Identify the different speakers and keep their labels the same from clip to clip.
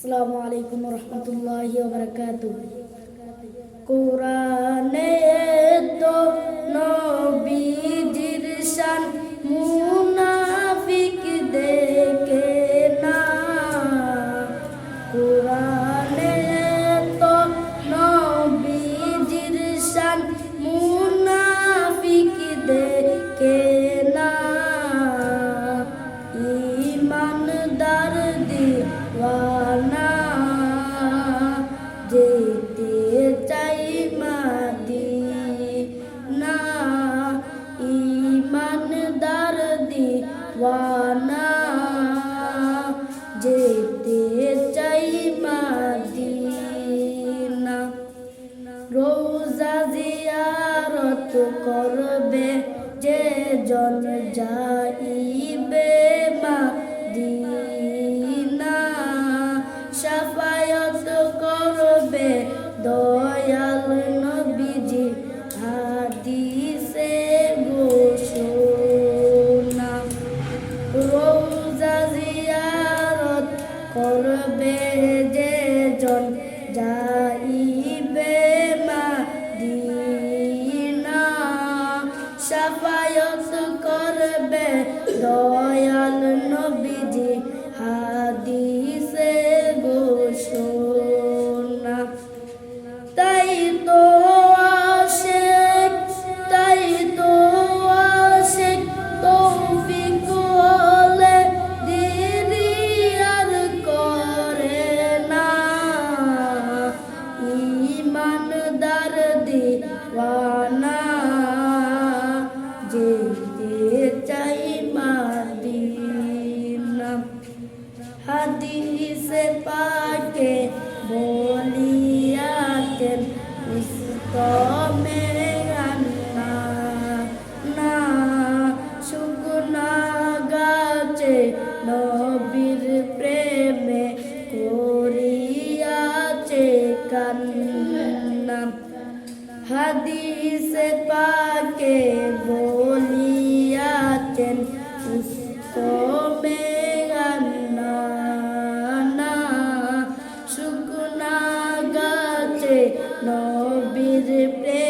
Speaker 1: السلام عليكم ورحمة الله وبركاته. قرآن نبي ঠিকানা যেতে চাই মাদিনা। রোজা জিয়ারত করবে যে জন যাইবে। করবে যে জন যাইবে মাদিনা। সাফায়ত করবে দয়াল নবীজি হাদিসে। 走 নবীর প্রেম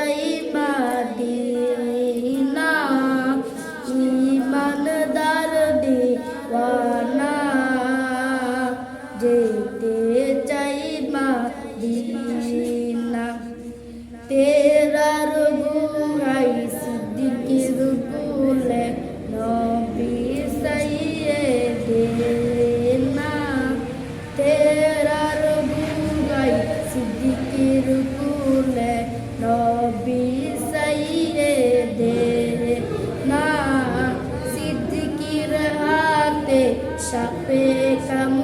Speaker 1: জয় মা pecam